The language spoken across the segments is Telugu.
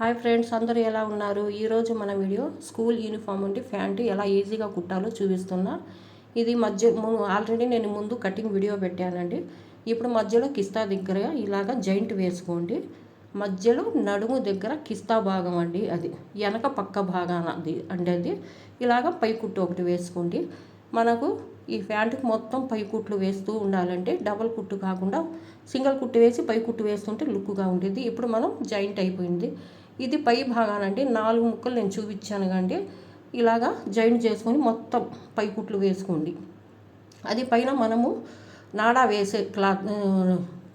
హాయ్ ఫ్రెండ్స్ అందరూ ఎలా ఉన్నారు? ఈరోజు మన వీడియో స్కూల్ యూనిఫామ్ ఉండి ప్యాంటు ఎలా ఈజీగా కుట్టాలో చూపిస్తున్నా. ఇది మధ్య ఆల్రెడీ నేను ముందు కటింగ్ వీడియో పెట్టానండి. ఇప్పుడు మధ్యలో కిస్తా దగ్గర ఇలాగ జాయింట్ వేసుకోండి. మధ్యలో నడుము దగ్గర కిస్తా భాగం అండి అది. వెనక పక్క భాగాన అది అండి అది. ఇలాగ పైకుట్టు ఒకటి వేసుకోండి. మనకు ఈ ప్యాంటుకి మొత్తం పై కుట్లు వేస్తూ ఉండాలంటే డబల్ కుట్టు కాకుండా సింగిల్ కుట్టు వేసి పై కుట్టు వేస్తుంటే లుక్గా ఉండేది. ఇప్పుడు మనం జాయింట్ అయిపోయింది. ఇది పై భాగానండి నాలుగు ముక్కలు నేను చూపించాను కండి ఇలాగా జాయింట్ చేసుకొని మొత్తం పై కుట్లు వేసుకోండి. అది పైన మనము నాడా వేసే క్లాత్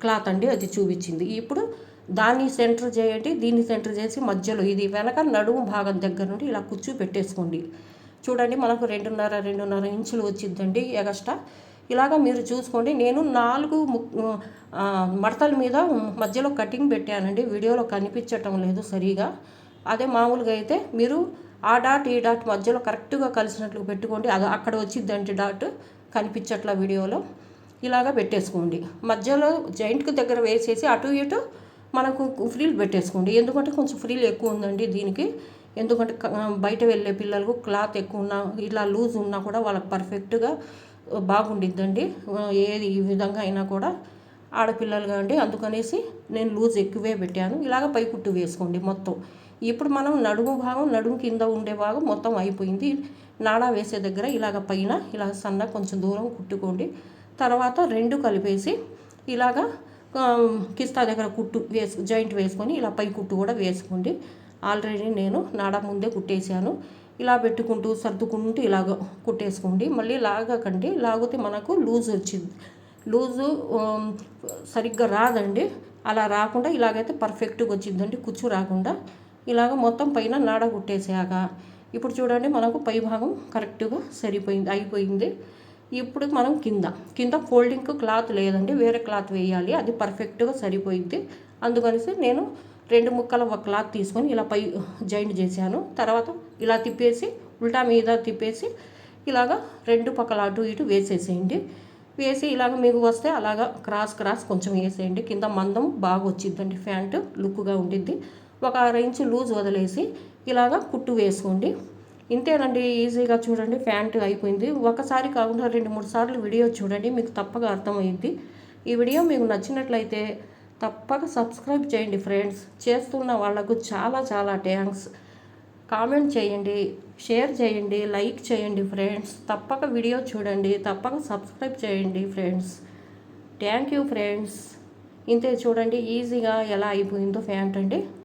క్లాత్ అండి అది చూపించింది. ఇప్పుడు దాన్ని సెంటర్ చేయండి దీన్ని సెంటర్ చేసి మధ్యలో ఇది వెనక నడుము భాగం దగ్గర నుండి ఇలా కూర్చు పెట్టేసుకోండి. చూడండి మనకు రెండున్నర రెండున్నర ఇంచులు వచ్చిందండి ఎగస్ట్రా ఇలాగ మీరు చూసుకోండి. నేను నాలుగు మడతల మీద మధ్యలో కటింగ్ పెట్టానండి. వీడియోలో కనిపించటం లేదు సరిగా. అదే మామూలుగా అయితే మీరు ఆ డాట్ ఈ డాట్ మధ్యలో కరెక్ట్గా కలిసినట్లు పెట్టుకోండి. అది అక్కడ వచ్చిందండి డాట్ కనిపించట్ల వీడియోలో. ఇలాగ పెట్టేసుకోండి. మధ్యలో జాయింట్కి దగ్గర వేసేసి అటు ఇటు మనకు ఫ్రీలు పెట్టేసుకోండి. ఎందుకంటే కొంచెం ఫ్రీలు ఎక్కువ ఉందండి దీనికి. ఎందుకంటే బయట వెళ్ళే పిల్లలకు క్లాత్ ఎక్కువ ఉన్నా ఇలా లూజ్ ఉన్నా కూడా వాళ్ళకి పర్ఫెక్ట్గా బాగుండిద్దండి. ఏది ఈ విధంగా అయినా కూడా ఆడపిల్లలు కాండి అందుకనేసి నేను లూజ్ ఎక్కువే పెట్టాను. ఇలాగ పై కుట్టు వేసుకోండి మొత్తం. ఇప్పుడు మనం నడుము భాగం నడుము కింద ఉండే భాగం మొత్తం అయిపోయింది. నాడా వేసే దగ్గర ఇలాగ పైన ఇలా సన్న కొంచెం దూరం కుట్టుకోండి. తర్వాత రెండు కలిపేసి ఇలాగా కిస్తా దగ్గర కుట్టు వేసు జాయింట్ వేసుకొని ఇలా పై కుట్టు కూడా వేసుకోండి. ఆల్రెడీ నేను నాడా ముందే కుట్టేశాను. ఇలా పెట్టుకుంటూ సర్దుకుంటూ ఇలాగ కుట్టేసుకోండి. మళ్ళీ లాగకండి లాగితే మనకు లూజ్ వచ్చింది. లూజు సరిగ్గా రాదండి. అలా రాకుండా ఇలాగైతే పర్ఫెక్ట్గా వచ్చిందండి. కుచ్చు రాకుండా ఇలాగ మొత్తం పైన నాడ కుట్టేసాక ఇప్పుడు చూడండి మనకు పై భాగం కరెక్ట్గా సరిపోయింది అయిపోయింది. ఇప్పుడు మనం కింద కింద ఫోల్డింగ్ క్లాత్ లేదండి. వేరే క్లాత్ వేయాలి. అది పర్ఫెక్ట్గా సరిపోయింది. అందుకనేసి నేను రెండు ముక్కల ఒక క్లాత్ తీసుకొని ఇలా పై జాయింట్ చేశాను. తర్వాత ఇలా తిప్పేసి ఉల్టా మీద తిప్పేసి ఇలాగ రెండు పక్కల అటు ఇటు వేసేసేయండి. వేసి ఇలాగ మీకు వస్తే అలాగ క్రాస్ క్రాస్ కొంచెం వేసేయండి. కింద మందం బాగా వచ్చిందండి ప్యాంటు లుక్గా ఉండిద్ది. ఒక అర ఇంచ్ లూజ్ వదిలేసి ఇలాగ కుట్టు వేసుకోండి. ఇంతేనండి ఈజీగా చూడండి ప్యాంటు అయిపోయింది. ఒకసారి కాకుండా రెండు మూడు సార్లు వీడియో చూడండి మీకు తప్పగా అర్థమైంది ఈ వీడియో మీకు నచ్చినట్లయితే తప్పక సబ్స్క్రైబ్ చేయండి ఫ్రెండ్స్. చేస్తున్న వాళ్ళకు చాలా చాలా థ్యాంక్స్. కామెంట్ చేయండి షేర్ చేయండి లైక్ చేయండి ఫ్రెండ్స్. తప్పక వీడియో చూడండి తప్పక సబ్స్క్రైబ్ చేయండి ఫ్రెండ్స్. Thank you friends. ఇంతే చూడండి ఈజీగా ఎలా అయిపోయిందో ఫ్యాంట్ అండి.